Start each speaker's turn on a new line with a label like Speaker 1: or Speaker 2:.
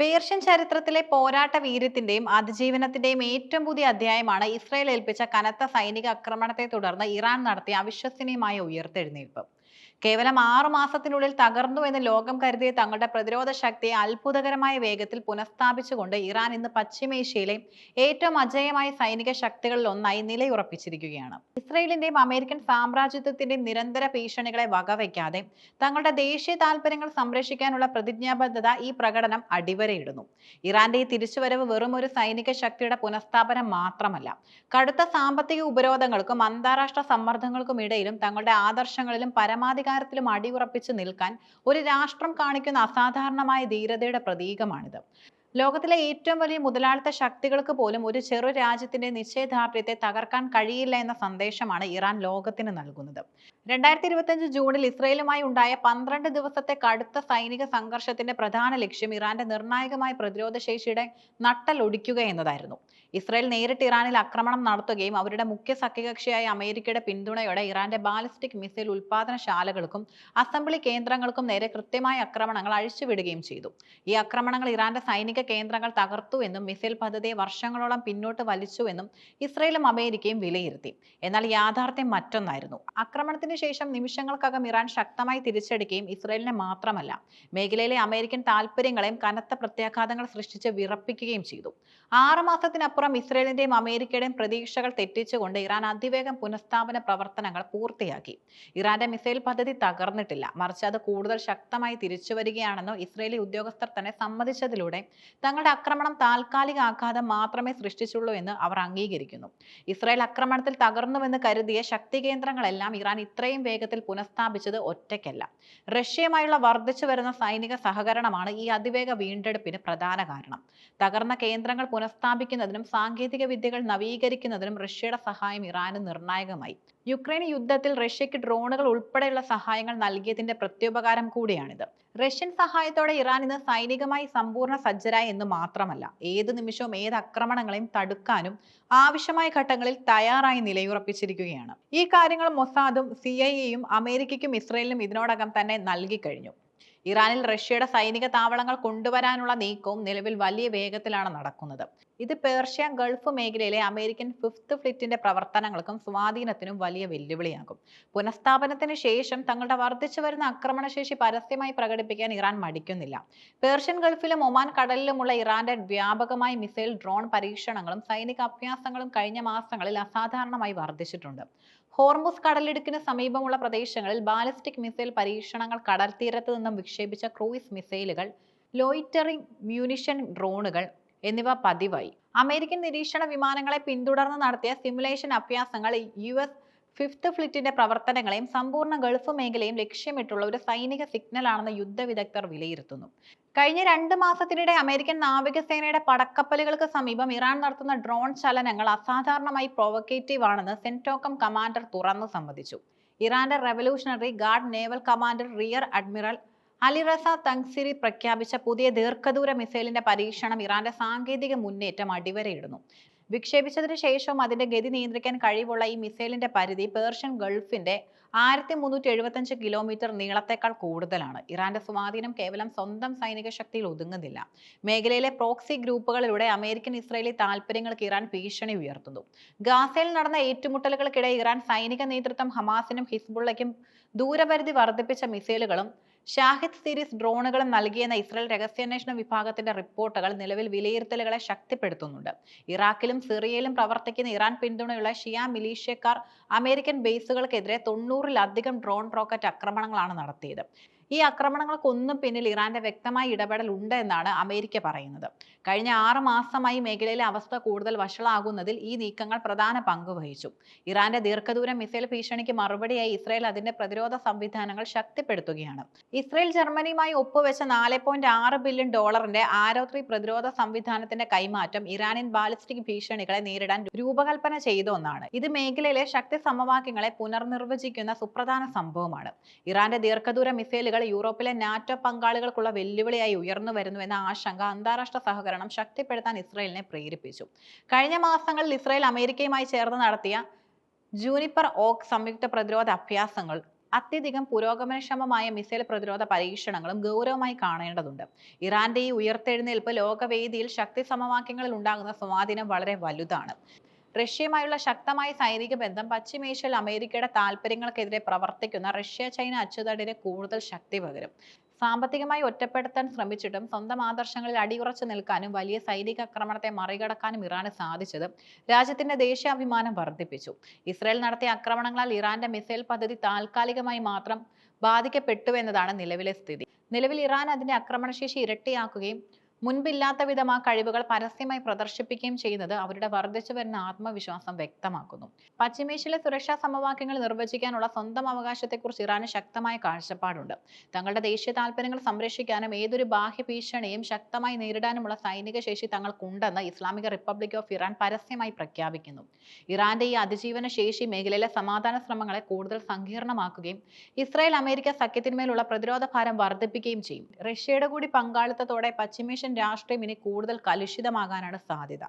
Speaker 1: Persian ചരിത്രത്തിലെ പോരാട്ട വീര്യത്തിന്റെയും അതിജീവനത്തിന്റെയും ഏറ്റവും പുതിയ അധ്യായമാണ് ഇസ്രായേൽ ഏൽപ്പിച്ച കനത്ത സൈനിക ആക്രമണത്തെ തുടർന്ന് ഇറാൻ നടത്തിയ അവിശ്വസനീയമായ ഉയർത്തെഴുന്നേൽപ്പ്. കേവലം ആറു മാസത്തിനുള്ളിൽ തകർന്നു എന്ന് ലോകം കരുതിയ തങ്ങളുടെ പ്രതിരോധ ശക്തിയെ അത്ഭുതകരമായ വേഗത്തിൽ പുനഃസ്ഥാപിച്ചുകൊണ്ട് ഇറാൻ ഇന്ന് പശ്ചിമേഷ്യയിലെ ഏറ്റവും അജയമായ സൈനിക ശക്തികളിൽ ഒന്നായി നിലയുറപ്പിച്ചിരിക്കുകയാണ്. ഇസ്രയേലിന്റെയും അമേരിക്കൻ സാമ്രാജ്യത്വത്തിന്റെയും നിരന്തര ഭീഷണികളെ വകവയ്ക്കാതെ തങ്ങളുടെ ദേശീയ താൽപര്യങ്ങൾ സംരക്ഷിക്കാനുള്ള പ്രതിജ്ഞാബദ്ധത ഈ പ്രകടനം അടിവരയിടുന്നു. ഇറാന്റെ ഈ തിരിച്ചുവരവ് വെറും ഒരു സൈനിക ശക്തിയുടെ പുനഃസ്ഥാപനം മാത്രമല്ല കടുത്ത സാമ്പത്തിക ഉപരോധങ്ങൾക്കും അന്താരാഷ്ട്ര സമ്മർദ്ദങ്ങൾക്കും ഇടയിലും തങ്ങളുടെ ആദർശങ്ങളിലും പരമാധികാരത്തിലും അടിയുറപ്പിച്ച് നിൽക്കാൻ ഒരു രാഷ്ട്രം കാണിക്കുന്ന അസാധാരണമായ ധീരതയുടെ പ്രതീകമാണിത്. ലോകത്തിലെ ഏറ്റവും വലിയ മുതലാളിത്ത ശക്തികൾക്ക് പോലും ഒരു ചെറു രാജ്യത്തിന്റെ നിശ്ചയദാർഢ്യത്തെ തകർക്കാൻ കഴിയില്ല എന്ന സന്ദേശമാണ് ഇറാൻ ലോകത്തിന് നൽകുന്നത്. രണ്ടായിരത്തി ഇരുപത്തിയഞ്ച് ജൂണിൽ ഇസ്രയേലുമായി ഉണ്ടായ പന്ത്രണ്ട് ദിവസത്തെ കടുത്ത സൈനിക സംഘർഷത്തിന്റെ പ്രധാന ലക്ഷ്യം ഇറാന്റെ നിർണായകമായ പ്രതിരോധ ശേഷിയുടെ നട്ടൽ ഒടിക്കുക എന്നതായിരുന്നു. ഇസ്രയേൽ നേരിട്ട് ഇറാനിൽ ആക്രമണം നടത്തുകയും അവരുടെ മുഖ്യ സഖ്യകക്ഷിയായ അമേരിക്കയുടെ പിന്തുണയോടെ ഇറാന്റെ ബാലിസ്റ്റിക് മിസൈൽ ഉൽപാദനശാലകൾക്കും അസംബ്ലി കേന്ദ്രങ്ങൾക്കും നേരെ കൃത്യമായ ആക്രമണങ്ങൾ അഴിച്ചുവിടുകയും ചെയ്തു. ഈ ആക്രമണങ്ങൾ ഇറാന്റെ സൈനിക കേന്ദ്രങ്ങൾ തകർത്തു എന്നും മിസൈൽ പദ്ധതിയെ വർഷങ്ങളോളം പിന്നോട്ട് വലിച്ചു എന്നും ഇസ്രയേലും അമേരിക്കയും വിലയിരുത്തി. എന്നാൽ യാഥാർത്ഥ്യം മറ്റൊന്നായിരുന്നു. ആക്രമണത്തിന് ശേഷം നിമിഷങ്ങൾക്കകം ഇറാൻ ശക്തമായി തിരിച്ചടിക്കുകയും ഇസ്രയേലിനെ മാത്രമല്ല. മേഖലയിലെ അമേരിക്കൻ താൽപ്പര്യങ്ങളെയും കനത്ത പ്രത്യാഘാതങ്ങൾ സൃഷ്ടിച്ച് വിറപ്പിക്കുകയും ചെയ്തു. ആറ് മാസത്തിനപ്പുറം ഇസ്രയേലിന്റെയും അമേരിക്കയുടെയും പ്രതീക്ഷകൾ തെറ്റിച്ചുകൊണ്ട് ഇറാൻ അതിവേഗം പുനഃസ്ഥാപന പ്രവർത്തനങ്ങൾ പൂർത്തിയാക്കി. ഇറാന്റെ മിസൈൽ പദ്ധതി തകർന്നിട്ടില്ല. മറിച്ച് അത് കൂടുതൽ ശക്തമായി തിരിച്ചു വരികയാണെന്ന് ഇസ്രയേലി ഉദ്യോഗസ്ഥർ തന്നെ സമ്മതിച്ചതിലൂടെ തങ്ങളുടെ ആക്രമണം താൽക്കാലിക ആഘാതം മാത്രമേ സൃഷ്ടിച്ചുള്ളൂ എന്ന് അവർ അംഗീകരിക്കുന്നു. ഇസ്രയേൽ ആക്രമണത്തിൽ തകർന്നുവെന്ന് കരുതിയ ശക്തി കേന്ദ്രങ്ങളെല്ലാം ഇറാൻ ഇത്രയും വേഗത്തിൽ പുനഃസ്ഥാപിച്ചത് ഒറ്റയ്ക്കല്ല. റഷ്യയുമായുള്ള വർദ്ധിച്ചു വരുന്ന സൈനിക സഹകരണമാണ് ഈ അതിവേഗ വീണ്ടെടുപ്പിന് പ്രധാന കാരണം. തകർന്ന കേന്ദ്രങ്ങൾ പുനഃസ്ഥാപിക്കുന്നതിനും സാങ്കേതിക വിദ്യകൾ നവീകരിക്കുന്നതിനും റഷ്യയുടെ സഹായം ഇറാന് നിർണായകമായി. യുക്രൈൻ യുദ്ധത്തിൽ റഷ്യയ്ക്ക് ഡ്രോണുകൾ ഉൾപ്പെടെയുള്ള സഹായങ്ങൾ നൽകിയതിന്റെ പ്രത്യുപകാരം കൂടിയാണിത്. റഷ്യൻ സഹായത്തോടെ ഇറാൻ ഇന്ന് സൈനികമായി സമ്പൂർണ സജ്ജരായി എന്ന് മാത്രമല്ല ഏത് നിമിഷവും ഏത് ആക്രമണങ്ങളെയും തടുക്കാനും ആവശ്യമായ ഘട്ടങ്ങളിൽ തയ്യാറായി നിലയുറപ്പിച്ചിരിക്കുകയാണ്. ഈ കാര്യങ്ങൾ മൊസാദും സി ഐ എയും അമേരിക്കയ്ക്കും ഇസ്രയേലിനും ഇതിനോടകം തന്നെ നൽകിക്കഴിഞ്ഞു ഇറാനിൽ റഷ്യയുടെ സൈനിക താവളങ്ങൾ കൊണ്ടുവരാനുള്ള നീക്കവും നിലവിൽ വലിയ വേഗത്തിലാണ് നടക്കുന്നത്. ഇത് പേർഷ്യ ഗൾഫ് മേഖലയിലെ അമേരിക്കൻ ഫിഫ്ത്ത് ഫ്ലിറ്റിന്റെ പ്രവർത്തനങ്ങൾക്കും സ്വാധീനത്തിനും വലിയ വെല്ലുവിളിയാകും. പുനഃസ്ഥാപനത്തിന് ശേഷം തങ്ങളുടെ വർദ്ധിച്ചു വരുന്ന ആക്രമണശേഷി പരസ്യമായി പ്രകടിപ്പിക്കാൻ ഇറാൻ മടിക്കുന്നില്ല. പേർഷ്യൻ ഗൾഫിലും ഒമാൻ കടലിലുമുള്ള ഇറാന്റെ വ്യാപകമായി മിസൈൽ ഡ്രോൺ പരീക്ഷണങ്ങളും സൈനിക അഭ്യാസങ്ങളും കഴിഞ്ഞ മാസങ്ങളിൽ അസാധാരണമായി വർദ്ധിച്ചിട്ടുണ്ട്. ഹോർമുസ് കടലിടുക്കിന് സമീപമുള്ള പ്രദേശങ്ങളിൽ ബാലിസ്റ്റിക് മിസൈൽ പരീക്ഷണങ്ങൾ കടൽ തീരത്ത് നിന്നും വിക്ഷേപിച്ച ക്രൂയിസ് മിസൈലുകൾ ലോയിറ്ററിംഗ് മ്യൂണിഷൻ ഡ്രോണുകൾ എന്നിവ പതിവായി. അമേരിക്കൻ നിരീക്ഷണ വിമാനങ്ങളെ പിന്തുടർന്ന് നടത്തിയ സിമുലേഷൻ അഭ്യാസങ്ങൾ യു എസ് ഫിഫ്ത്ത് ഫ്ലിറ്റിന്റെ പ്രവർത്തനങ്ങളെയും സമ്പൂർണ ഗൾഫ് മേഖലയും ലക്ഷ്യമിട്ടുള്ള ഒരു സൈനിക സിഗ്നലാണെന്ന് യുദ്ധ വിദഗ്ധർ വിലയിരുത്തുന്നു. കഴിഞ്ഞ രണ്ട് മാസത്തിനിടെ അമേരിക്കൻ നാവികസേനയുടെ പടക്കപ്പലുകൾക്ക് സമീപം ഇറാൻ നടത്തുന്ന ഡ്രോൺ ചലനങ്ങൾ അസാധാരണമായി പ്രൊവക്കേറ്റീവ് ആണെന്ന് സെന്റോക്കം കമാൻഡർ തുറന്നു സമ്മതിച്ചു. ഇറാന്റെ revolutionary guard naval commander rear admiral Alireza Tangsiri പ്രഖ്യാപിച്ച പുതിയ ദീർഘദൂര മിസൈലിന്റെ പരീക്ഷണം ഇറാന്റെ സാങ്കേതിക മുന്നേറ്റം അടിവരയിടുന്നു. വിക്ഷേപിച്ചതിന് ശേഷവും അതിന്റെ ഗതി നിയന്ത്രിക്കാൻ കഴിവുള്ള ഈ മിസൈലിന്റെ പരിധി പേർഷ്യൻ ഗൾഫിന്റെ ആയിരത്തി മുന്നൂറ്റി എഴുപത്തഞ്ച് കിലോമീറ്റർ നീളത്തേക്കാൾ കൂടുതലാണ്. ഇറാന്റെ സ്വാധീനം കേവലം സ്വന്തം സൈനിക ശക്തിയിൽ ഒതുങ്ങുന്നില്ല. മേഖലയിലെ പ്രോക്സി ഗ്രൂപ്പുകളിലൂടെ അമേരിക്കൻ ഇസ്രയേലി താൽപ്പര്യങ്ങൾക്ക് ഇറാൻ ഭീഷണി ഉയർത്തുന്നു. ഗാസയിൽ നടന്ന ഏറ്റുമുട്ടലുകൾക്കിടെ ഇറാൻ സൈനിക നേതൃത്വം ഹമാസിനും ഹിസ്ബുള്ളയ്ക്കും ദൂരപരിധി വർദ്ധിപ്പിച്ച മിസൈലുകളും ഷാഹിദ് സീരീസ് ഡ്രോണുകളും നൽകിയെന്ന ഇസ്രായേൽ രഹസ്യാന്വേഷണ വിഭാഗത്തിന്റെ റിപ്പോർട്ടുകൾ നിലവിൽ വിലയിരുത്തലുകളെ ശക്തിപ്പെടുത്തുന്നുണ്ട്. ഇറാഖിലും സിറിയയിലും പ്രവർത്തിക്കുന്ന ഇറാൻ പിന്തുണയുള്ള ഷിയ മിലീഷ്യക്കാർ അമേരിക്കൻ ബേസുകൾക്കെതിരെ തൊണ്ണൂറിലധികം ഡ്രോൺ റോക്കറ്റ് ആക്രമണങ്ങളാണ് നടത്തിയത്. ഈ ആക്രമണങ്ങൾക്കൊന്നും പിന്നിൽ ഇറാന്റെ വ്യക്തമായ ഇടപെടൽ ഉണ്ട് എന്നാണ് അമേരിക്ക പറയുന്നത്. കഴിഞ്ഞ ആറ് മാസമായി മേഖലയിലെ അവസ്ഥ കൂടുതൽ വഷളാകുന്നതിൽ ഈ നീക്കങ്ങൾ പ്രധാന പങ്ക് വഹിച്ചു. ഇറാന്റെ ദീർഘദൂര മിസൈൽ ഭീഷണിക്ക് മറുപടിയായി ഇസ്രായേൽ അതിന്റെ പ്രതിരോധ സംവിധാനങ്ങൾ ശക്തിപ്പെടുത്തുകയാണ്. ഇസ്രായേൽ ജർമ്മനിയുമായി ഒപ്പുവെച്ച നാല് പോയിന്റ് ആറ് ബില്യൺ ഡോളറിന്റെ ആരോത്രി പ്രതിരോധ സംവിധാനത്തിന്റെ കൈമാറ്റം ഇറാനിയൻ ബാലിസ്റ്റിക് ഭീഷണികളെ നേരിടാൻ രൂപകൽപ്പന ചെയ്ത ഒന്നാണ്. ഇത് മേഖലയിലെ ശക്തി സമവാക്യങ്ങളെ പുനർനിർവചിക്കുന്ന സുപ്രധാന സംഭവമാണ്. ഇറാന്റെ ദീർഘദൂര മിസൈലുകൾ യൂറോപ്പിലെ നാറ്റോ പങ്കാളികൾക്കുള്ള വെല്ലുവിളിയായി ഉയർന്നു വരുന്നു എന്ന ആശങ്ക അന്താരാഷ്ട്ര സഹകരണം ശക്തിപ്പെടുത്താൻ ഇസ്രായേലിനെ പ്രേരിപ്പിച്ചു. കഴിഞ്ഞ മാസങ്ങളിൽ ഇസ്രായേൽ അമേരിക്കയുമായി ചേർന്ന് നടത്തിയ ജൂനിപ്പർ ഓക്ക് സംയുക്ത പ്രതിരോധ അഭ്യാസങ്ങൾ അത്യധികം പുരോഗമനക്ഷമമായ മിസൈൽ പ്രതിരോധ പരീക്ഷണങ്ങളും ഗൗരവമായി കാണേണ്ടതുണ്ട്. ഇറാന്റെ ഈ ഉയർത്തെഴുന്നേൽപ്പ് ലോകവേദിയിൽ ശക്തി സമവാക്യങ്ങളിൽ ഉണ്ടാകുന്ന സ്വാധീനം വളരെ വലുതാണ്. റഷ്യയുമായുള്ള ശക്തമായ സൈനിക ബന്ധം പശ്ചിമേഷ്യയിൽ അമേരിക്കയുടെ താൽപ്പര്യങ്ങൾക്കെതിരെ പ്രവർത്തിക്കുന്ന റഷ്യ ചൈന അച്ചുതടിന് കൂടുതൽ ശക്തി പകരും. സാമ്പത്തികമായി ഒറ്റപ്പെടുത്താൻ ശ്രമിച്ചിട്ടും സ്വന്തം ആദർശങ്ങളിൽ അടിയുറച്ചു നിൽക്കാനും വലിയ സൈനിക ആക്രമണത്തെ മറികടക്കാനും ഇറാന് സാധിച്ചത് രാജ്യത്തിന്റെ ദേശീയാഭിമാനം വർദ്ധിപ്പിച്ചു. ഇസ്രായേൽ നടത്തിയ ആക്രമണങ്ങളാൽ ഇറാന്റെ മിസൈൽ പദ്ധതി താൽക്കാലികമായി മാത്രം ബാധിക്കപ്പെട്ടു ബാധിക്കപ്പെട്ടുവെന്നതാണ് നിലവിലെ സ്ഥിതി. നിലവിൽ ഇറാൻ അതിന്റെ ആക്രമണശേഷി ഇരട്ടിയാക്കുകയും മുൻപില്ലാത്ത വിധം ആ കഴിവുകൾ പരസ്യമായി പ്രദർശിപ്പിക്കുകയും ചെയ്യുന്നത് അവരുടെ വർദ്ധിച്ചു വരുന്ന ആത്മവിശ്വാസം വ്യക്തമാക്കുന്നു. പശ്ചിമേഷ്യയിലെ സുരക്ഷാ സമവാക്യങ്ങൾ നിർവചിക്കാനുള്ള സ്വന്തം അവകാശത്തെക്കുറിച്ച് ഇറാന് ശക്തമായ കാഴ്ചപ്പാടുണ്ട്. തങ്ങളുടെ ദേശീയ താൽപ്പര്യങ്ങൾ സംരക്ഷിക്കാനും ഏതൊരു ബാഹ്യ ഭീഷണിയും ശക്തമായി നേരിടാനുമുള്ള സൈനിക ശേഷി തങ്ങൾക്കുണ്ടെന്ന് ഇസ്ലാമിക റിപ്പബ്ലിക് ഓഫ് ഇറാൻ പരസ്യമായി പ്രഖ്യാപിക്കുന്നു. ഇറാന്റെ ഈ അതിജീവന ശേഷി മേഖലയിലെ സമാധാന ശ്രമങ്ങളെ കൂടുതൽ സങ്കീർണമാക്കുകയും ഇസ്രായേൽ അമേരിക്ക സഖ്യത്തിന്മേലുള്ള പ്രതിരോധ ഭാരം വർദ്ധിപ്പിക്കുകയും ചെയ്യും. റഷ്യയുടെ കൂടി പങ്കാളിത്തത്തോടെ പശ്ചിമേഷ്യൻ രാഷ്ട്രീയം ഇനി കൂടുതൽ കലുഷിതമാകാനാണ് സാധ്യത.